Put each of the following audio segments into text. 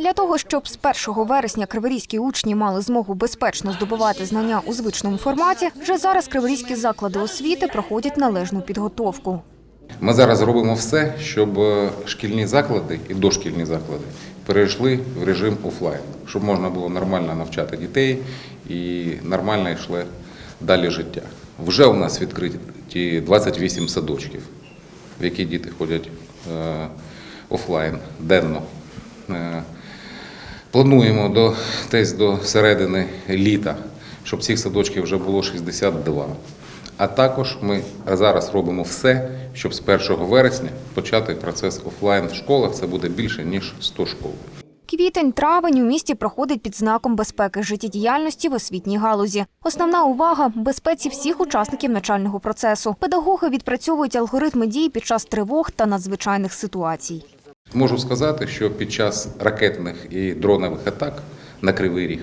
Для того, щоб з 1 вересня криворізькі учні мали змогу безпечно здобувати знання у звичному форматі, вже зараз криворізькі заклади освіти проходять належну підготовку. Ми зараз робимо все, щоб е, шкільні заклади і дошкільні заклади перейшли в режим офлайн, щоб можна було нормально навчати дітей і нормально йшло далі життя. Вже у нас відкриті 28 садочків, в які діти ходять е, офлайн денно. Плануємо до, десь до середини літа, щоб цих садочків вже було 62. А також ми зараз робимо все, щоб з 1 вересня почати процес офлайн в школах. Це буде більше ніж 100 школ. Квітень-травень у місті проходить під знаком безпеки життєдіяльності в освітній галузі. Основна увага – безпеці всіх учасників навчального процесу. Педагоги відпрацьовують алгоритми дій під час тривог та надзвичайних ситуацій. Можу сказати, що під час ракетних і дронових атак на Кривий Ріг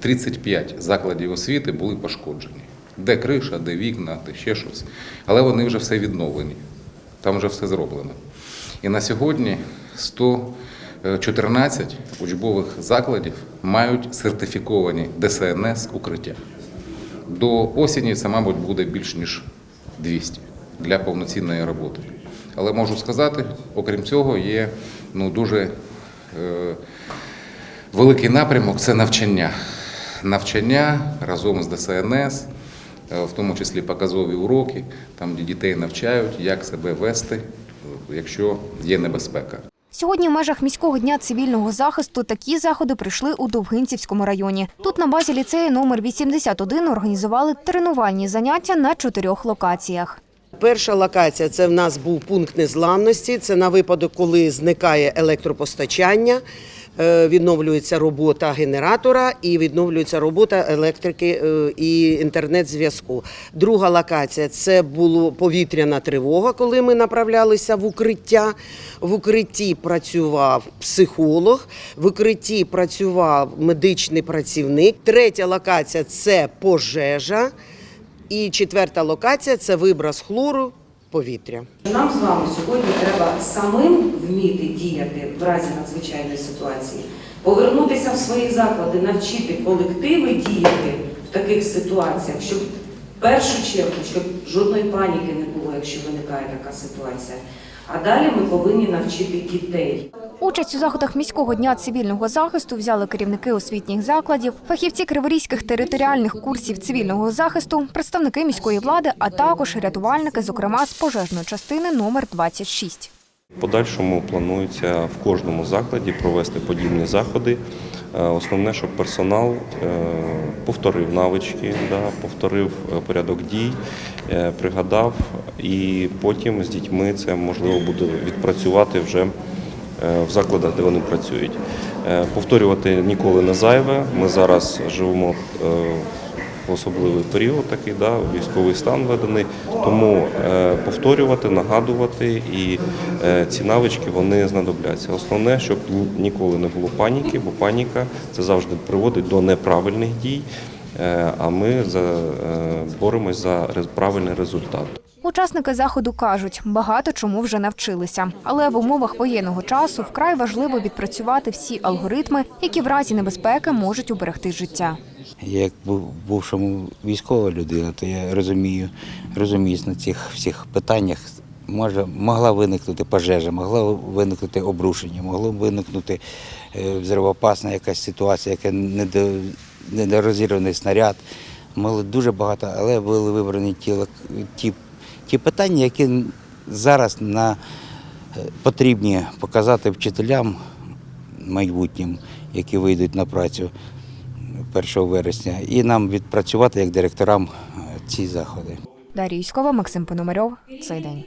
35 закладів освіти були пошкоджені. Де криша, де вікна, де ще щось. Але вони вже все відновлені. Там вже все зроблено. І на сьогодні 114 учбових закладів мають сертифіковані ДСНС укриття. До осені це, мабуть, буде більш ніж 200 для повноцінної роботи. Але можу сказати, окрім цього, є ну, дуже е, великий напрямок це навчання. Навчання разом з ДСНС, е, в тому числі показові уроки, там де дітей навчають, як себе вести, якщо є небезпека. Сьогодні в межах міського дня цивільного захисту такі заходи прийшли у Довгинцівському районі. Тут на базі ліцею номер 81 організували тренувальні заняття на чотирьох локаціях. Перша локація це в нас був пункт незламності. Це на випадок, коли зникає електропостачання, е, відновлюється робота генератора і відновлюється робота електрики е, і інтернет-зв'язку. Друга локація це була повітряна тривога, коли ми направлялися в укриття. В укритті працював психолог, в укритті працював медичний працівник. Третя локація це пожежа. І четверта локація це виброс хлору повітря. Нам з вами сьогодні треба самим вміти діяти в разі надзвичайної ситуації, повернутися в свої заклади, навчити колективи діяти в таких ситуаціях, щоб в першу чергу, щоб жодної паніки не було, якщо виникає така ситуація. А далі ми повинні навчити дітей. Участь у заходах міського дня цивільного захисту взяли керівники освітніх закладів, фахівці криворізьких територіальних курсів цивільного захисту, представники міської влади, а також рятувальники, зокрема з пожежної частини номер 26. В подальшому планується в кожному закладі провести подібні заходи. Е, Основне, щоб персонал е, повторив навички, да, повторив е, порядок дій, пригадав, і потім з дітьми це можливо буде відпрацювати вже в закладах, де вони працюють. Повторювати ніколи не зайве. Ми зараз живемо в особливий період, такий да, військовий стан введений. Тому е, повторювати, нагадувати і е, ці навички вони знадобляться. Основне, щоб ніколи не було паніки, бо паніка це завжди приводить до неправильних дій. е, А ми за, боремось за правильний результат. Учасники заходу кажуть, багато чому вже навчилися. Але в умовах воєнного часу вкрай важливо відпрацювати всі алгоритми, які в разі небезпеки можуть уберегти життя. Як був- бувшому військова людина, то я розумію, розуміюсь на цих всіх питаннях. Може, могла виникнути пожежа, могла виникнути обрушення, могло виникнути е, взривоопасна якась ситуація, яка недо- недорозірваний снаряд. Могли дуже багато, але були вибрані ті, ті, ті питання, які зараз на, е, потрібні показати вчителям майбутнім, які вийдуть на працю 1 вересня, і нам відпрацювати як директорам е, ці заходи. Дар'я Юськова, Максим Пономарьов. Цей день.